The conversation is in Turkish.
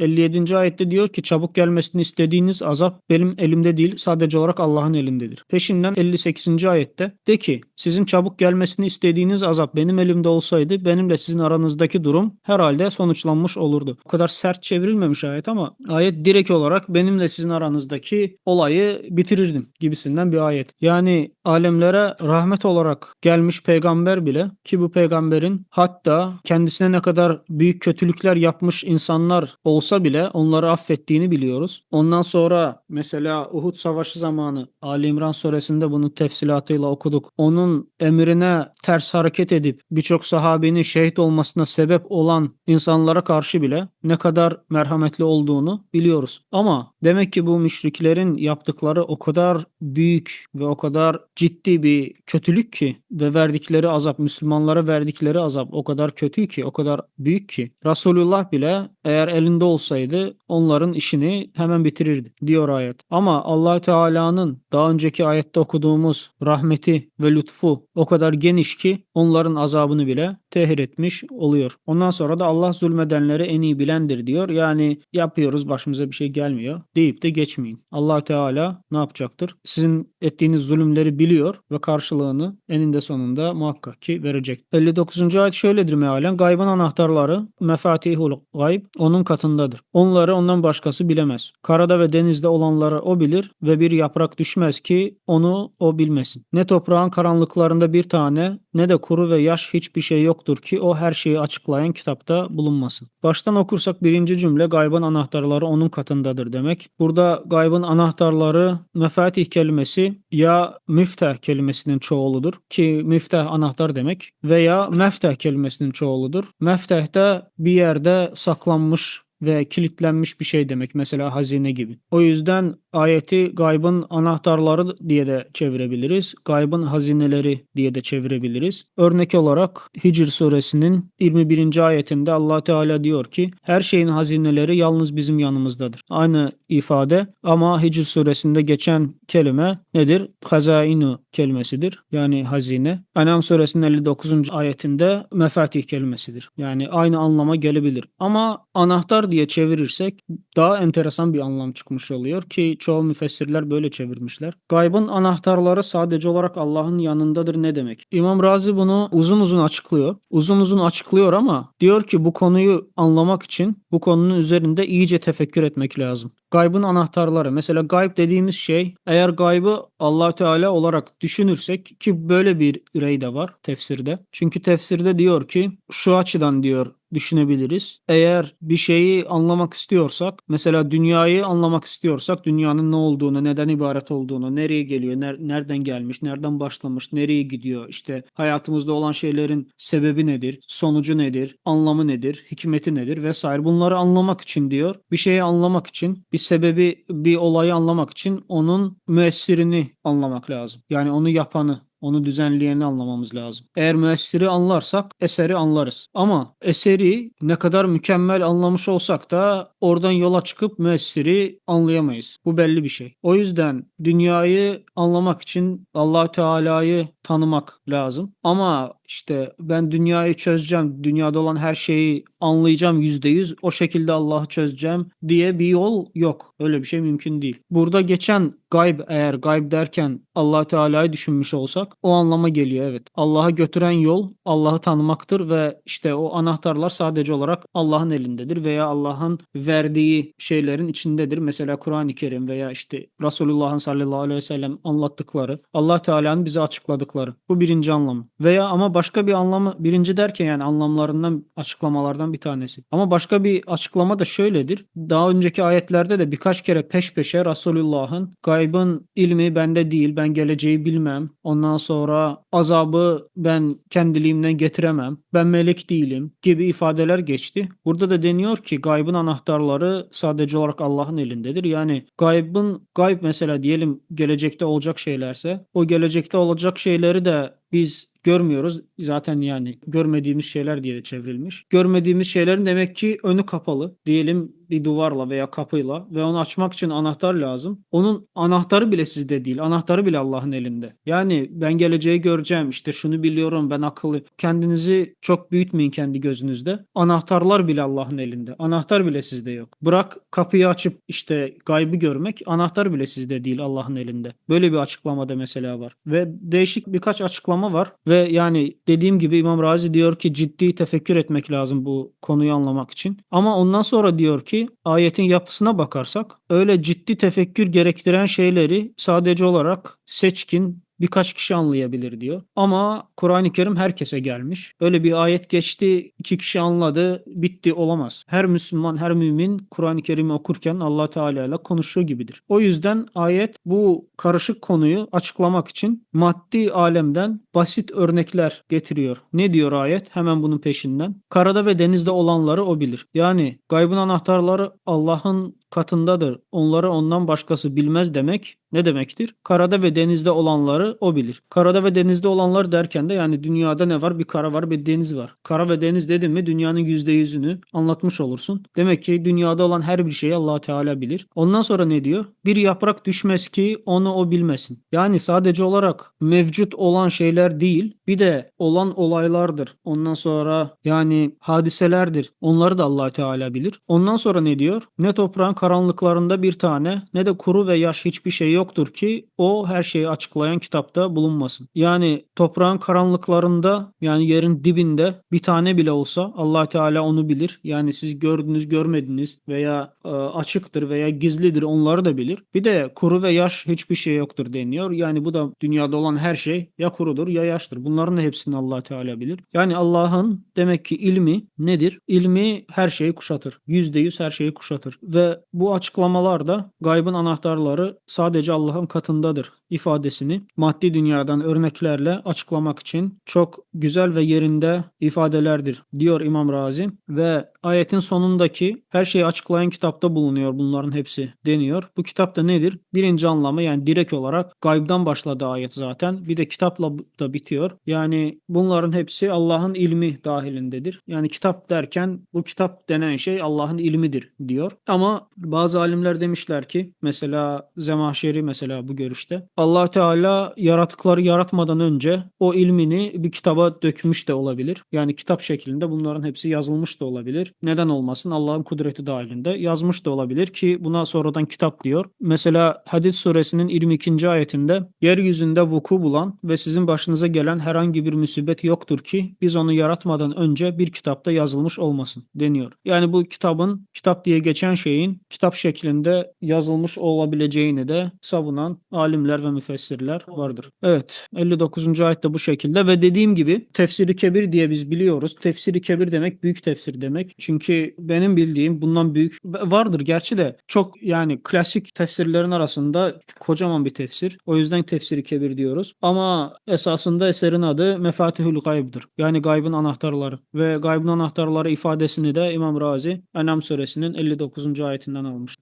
57. ayette diyor ki çabuk gelmesini istediğiniz azap benim elimde değil sadece olarak Allah'ın elindedir. Peşinden 58. ayette de ki sizin çabuk gelmesini istediğiniz azap benim elimde olsaydı benim de sizin aranızdaki durum herhalde sonuçlanmış olurdu. O kadar sert çevrilmemiş ayet ama ayet direkt olarak benimle sizin aranızdaki olayı bitirirdim gibisinden bir ayet. Yani alemlere rahmet olarak gelmiş peygamber bile ki bu peygamberin hatta kendisine ne kadar büyük kötülükler yapmış insanlar olsa bile onları affettiğini biliyoruz. Ondan sonra mesela Uhud Savaşı zamanı Ali İmran suresinde bunun tefsilatıyla okuduk. Onun emrine ters hareket edip birçok sahabenin şehit olmasına sebep olan insanlara karşı bile ne kadar merhametli olduğunu biliyoruz. Ama demek ki bu müşriklerin yaptıkları o kadar büyük ve o kadar ciddi bir kötülük ki ve verdikleri azap Müslümanlara verdikleri azap o kadar kötü ki o kadar büyük ki Resulullah bile eğer elinde olsaydı onların işini hemen bitirirdi diyor ayet. Ama allah Teala'nın daha önceki ayette okuduğumuz rahmeti ve lütfu o kadar geniş ki onların azabını bile tehir etmiş oluyor. Ondan sonra da Allah zulmedenleri en iyi bilendir diyor. Yani yapıyoruz başımıza bir şey gelmiyor deyip de geçmeyin. allah Teala ne yapacaktır? Sizin ettiğiniz zulümleri biliyor ve karşılığını eninde sonunda muhakkak ki verecek. 59. ayet şöyledir mealen. Gaybın anahtarları mefatihul gayb onun katındadır. Onları ondan başkası bilemez. Karada ve denizde olanları o bilir ve bir yaprak düşmez ki onu o bilmesin. Ne toprağın karanlıklarında bir tane ne de kuru ve yaş hiçbir şey yoktur ki o her şeyi açıklayan kitapta bulunmasın. Baştan okursak birinci cümle gaybın anahtarları onun katındadır demek. Burada gaybın anahtarları mefatih kelimesi ya miftah kelimesinin çoğuludur ki miftah anahtar demek veya meftah kelimesinin çoğuludur. Meftah da bir yerde saklanmış ve kilitlenmiş bir şey demek. Mesela hazine gibi. O yüzden ayeti gaybın anahtarları diye de çevirebiliriz. Gaybın hazineleri diye de çevirebiliriz. Örnek olarak Hicr suresinin 21. ayetinde Allah Teala diyor ki her şeyin hazineleri yalnız bizim yanımızdadır. Aynı ifade ama Hicr suresinde geçen kelime nedir? Hazainu kelimesidir. Yani hazine. Enam suresinin 59. ayetinde mefatih kelimesidir. Yani aynı anlama gelebilir. Ama anahtar diye çevirirsek daha enteresan bir anlam çıkmış oluyor ki çoğu müfessirler böyle çevirmişler. Gaybın anahtarları sadece olarak Allah'ın yanındadır ne demek? İmam Razi bunu uzun uzun açıklıyor. Uzun uzun açıklıyor ama diyor ki bu konuyu anlamak için bu konunun üzerinde iyice tefekkür etmek lazım. Gaybın anahtarları. Mesela gayb dediğimiz şey eğer gaybı allah Teala olarak düşünürsek ki böyle bir rey de var tefsirde. Çünkü tefsirde diyor ki şu açıdan diyor düşünebiliriz. Eğer bir şeyi anlamak istiyorsak, mesela dünyayı anlamak istiyorsak, dünyanın ne olduğunu, neden ibaret olduğunu, nereye geliyor, ner- nereden gelmiş, nereden başlamış, nereye gidiyor, işte hayatımızda olan şeylerin sebebi nedir, sonucu nedir, anlamı nedir, hikmeti nedir vesaire. Bunları anlamak için diyor, bir şeyi anlamak için, bir sebebi, bir olayı anlamak için onun müessirini anlamak lazım. Yani onu yapanı, onu düzenleyeni anlamamız lazım. Eğer müessiri anlarsak eseri anlarız. Ama eseri ne kadar mükemmel anlamış olsak da oradan yola çıkıp müessiri anlayamayız. Bu belli bir şey. O yüzden dünyayı anlamak için allah Teala'yı tanımak lazım. Ama işte ben dünyayı çözeceğim, dünyada olan her şeyi anlayacağım yüzde yüz, o şekilde Allah'ı çözeceğim diye bir yol yok. Öyle bir şey mümkün değil. Burada geçen gayb eğer gayb derken allah Teala'yı düşünmüş olsak o anlama geliyor evet. Allah'a götüren yol Allah'ı tanımaktır ve işte o anahtarlar sadece olarak Allah'ın elindedir veya Allah'ın verdiği şeylerin içindedir. Mesela Kur'an-ı Kerim veya işte Resulullah'ın sallallahu aleyhi ve sellem anlattıkları, Allah Teala'nın bize açıkladıkları. Bu birinci anlamı. Veya ama başka bir anlamı, birinci derken yani anlamlarından, açıklamalardan bir tanesi. Ama başka bir açıklama da şöyledir. Daha önceki ayetlerde de birkaç kere peş peşe Resulullah'ın gaybın ilmi bende değil, ben geleceği bilmem. Ondan sonra azabı ben kendiliğimden getiremem. Ben melek değilim gibi ifadeler geçti. Burada da deniyor ki gaybın anahtarları sadece olarak Allah'ın elindedir. Yani gaybın gayb mesela diyelim gelecekte olacak şeylerse o gelecekte olacak şeyleri de biz görmüyoruz. Zaten yani görmediğimiz şeyler diye de çevrilmiş. Görmediğimiz şeylerin demek ki önü kapalı. Diyelim bir duvarla veya kapıyla ve onu açmak için anahtar lazım. Onun anahtarı bile sizde değil. Anahtarı bile Allah'ın elinde. Yani ben geleceği göreceğim işte şunu biliyorum ben akıllı. Kendinizi çok büyütmeyin kendi gözünüzde. Anahtarlar bile Allah'ın elinde. Anahtar bile sizde yok. Bırak kapıyı açıp işte gaybı görmek anahtar bile sizde değil Allah'ın elinde. Böyle bir açıklamada mesela var. Ve değişik birkaç açıklama var ve yani dediğim gibi İmam Razi diyor ki ciddi tefekkür etmek lazım bu konuyu anlamak için. Ama ondan sonra diyor ki ayetin yapısına bakarsak öyle ciddi tefekkür gerektiren şeyleri sadece olarak seçkin birkaç kişi anlayabilir diyor. Ama Kur'an-ı Kerim herkese gelmiş. Öyle bir ayet geçti, iki kişi anladı, bitti olamaz. Her Müslüman, her mümin Kur'an-ı Kerim'i okurken Allah Teala ile konuşuyor gibidir. O yüzden ayet bu karışık konuyu açıklamak için maddi alemden basit örnekler getiriyor. Ne diyor ayet? Hemen bunun peşinden. Karada ve denizde olanları o bilir. Yani gaybın anahtarları Allah'ın katındadır. Onları ondan başkası bilmez demek ne demektir? Karada ve denizde olanları o bilir. Karada ve denizde olanlar derken de yani dünyada ne var? Bir kara var, bir deniz var. Kara ve deniz dedim mi dünyanın yüzde yüzünü anlatmış olursun. Demek ki dünyada olan her bir şeyi allah Teala bilir. Ondan sonra ne diyor? Bir yaprak düşmez ki onu o bilmesin. Yani sadece olarak mevcut olan şeyler değil, bir de olan olaylardır. Ondan sonra yani hadiselerdir. Onları da allah Teala bilir. Ondan sonra ne diyor? Ne toprağın karanlıklarında bir tane ne de kuru ve yaş hiçbir şey yoktur ki o her şeyi açıklayan kitapta bulunmasın. Yani toprağın karanlıklarında yani yerin dibinde bir tane bile olsa allah Teala onu bilir. Yani siz gördünüz görmediniz veya e, açıktır veya gizlidir onları da bilir. Bir de kuru ve yaş hiçbir şey yoktur deniyor. Yani bu da dünyada olan her şey ya kurudur ya yaştır. Bunların da hepsini allah Teala bilir. Yani Allah'ın demek ki ilmi nedir? İlmi her şeyi kuşatır. Yüzde yüz her şeyi kuşatır. Ve bu açıklamalarda gaybın anahtarları sadece Allah'ın katındadır ifadesini maddi dünyadan örneklerle açıklamak için çok güzel ve yerinde ifadelerdir diyor İmam Razi ve ayetin sonundaki her şeyi açıklayan kitapta bulunuyor bunların hepsi deniyor. Bu kitap da nedir? Birinci anlamı yani direkt olarak gaybdan başladı ayet zaten. Bir de kitapla da bitiyor. Yani bunların hepsi Allah'ın ilmi dahilindedir. Yani kitap derken bu kitap denen şey Allah'ın ilmidir diyor. Ama bazı alimler demişler ki mesela Zemahşeri mesela bu görüşte Allah Teala yaratıkları yaratmadan önce o ilmini bir kitaba dökmüş de olabilir. Yani kitap şeklinde bunların hepsi yazılmış da olabilir. Neden olmasın? Allah'ın kudreti dahilinde yazmış da olabilir ki buna sonradan kitap diyor. Mesela Hadid suresinin 22. ayetinde yeryüzünde vuku bulan ve sizin başınıza gelen herhangi bir musibet yoktur ki biz onu yaratmadan önce bir kitapta yazılmış olmasın deniyor. Yani bu kitabın kitap diye geçen şeyin kitap şeklinde yazılmış olabileceğini de savunan alimler ve müfessirler vardır. Evet 59. ayette bu şekilde ve dediğim gibi tefsiri kebir diye biz biliyoruz. Tefsiri kebir demek büyük tefsir demek. Çünkü benim bildiğim bundan büyük vardır gerçi de çok yani klasik tefsirlerin arasında kocaman bir tefsir. O yüzden tefsiri kebir diyoruz. Ama esasında eserin adı Mefatihül Gayb'dır. Yani gaybın anahtarları ve gaybın anahtarları ifadesini de İmam Razi Enam suresinin 59. ayetinden almış.